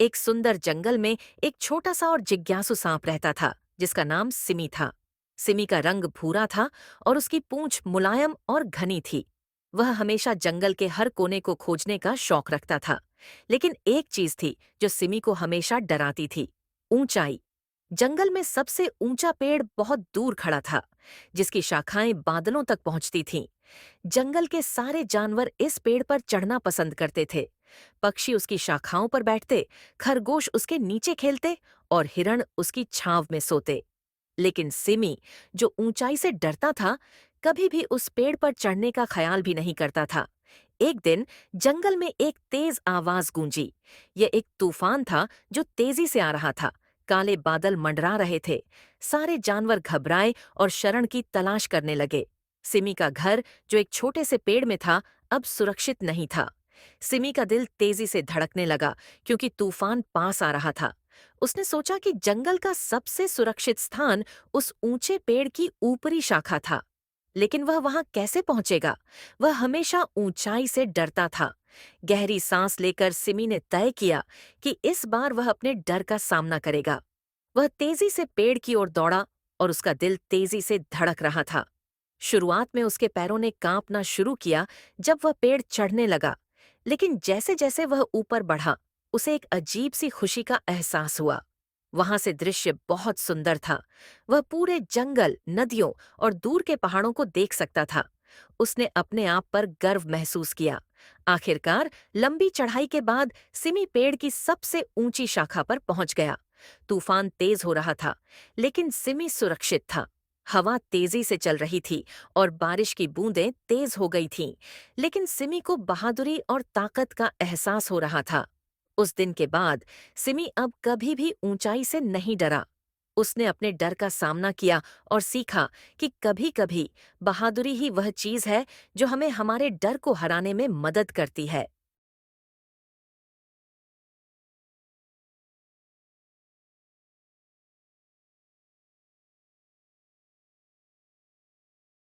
एक सुंदर जंगल में एक छोटा सा और जिज्ञासु सांप रहता था, जिसका नाम सिमी था। सिमी का रंग भूरा था और उसकी पूंछ मुलायम और घनी थी। वह हमेशा जंगल के हर कोने को खोजने का शौक रखता था, लेकिन एक चीज़ थी जो सिमी को हमेशा डराती थी, ऊंचाई। जंगल में सबसे ऊँचा पेड़ बहुत दूर खड़ा था, जिसकी शाखाएँ बादलों तक पहुँचती थीं। जंगल के सारे जानवर इस पेड़ पर चढ़ना पसंद करते थे। पक्षी उसकी शाखाओं पर बैठते, खरगोश उसके नीचे खेलते और हिरण उसकी छांव में सोते। लेकिन सिमी, जो ऊंचाई से डरता था, कभी भी उस पेड़ पर चढ़ने का ख्याल भी नहीं करता था। एक दिन जंगल में एक तेज आवाज़ गूंजी। यह एक तूफ़ान था जो तेज़ी से आ रहा था। काले बादल मंडरा रहे थे। सारे जानवर घबराए और शरण की तलाश करने लगे। सिमी का घर, जो एक छोटे से पेड़ में था, अब सुरक्षित नहीं था। सिमी का दिल तेज़ी से धड़कने लगा, क्योंकि तूफ़ान पास आ रहा था। उसने सोचा कि जंगल का सबसे सुरक्षित स्थान उस ऊँचे पेड़ की ऊपरी शाखा था। लेकिन वह वहाँ कैसे पहुंचेगा? वह हमेशा ऊंचाई से डरता था। गहरी सांस लेकर सिमी ने तय किया कि इस बार वह अपने डर का सामना करेगा। वह तेज़ी से पेड़ की ओर दौड़ा और उसका दिल तेज़ी से धड़क रहा था। शुरुआत में उसके पैरों ने कांपना शुरू किया जब वह पेड़ चढ़ने लगा, लेकिन जैसे जैसे वह ऊपर बढ़ा, उसे एक अजीब सी खुशी का एहसास हुआ। वहाँ से दृश्य बहुत सुंदर था। वह पूरे जंगल, नदियों और दूर के पहाड़ों को देख सकता था। उसने अपने आप पर गर्व महसूस किया। आखिरकार लंबी चढ़ाई के बाद सिमी पेड़ की सबसे ऊँची शाखा पर पहुँच गया। तूफ़ान तेज हो रहा था लेकिन सिमी सुरक्षित था। हवा तेज़ी से चल रही थी और बारिश की बूंदें तेज हो गई थीं, लेकिन सिमी को बहादुरी और ताकत का एहसास हो रहा था। उस दिन के बाद सिमी अब कभी भी ऊंचाई से नहीं डरा। उसने अपने डर का सामना किया और सीखा कि कभी कभी बहादुरी ही वह चीज़ है जो हमें हमारे डर को हराने में मदद करती है।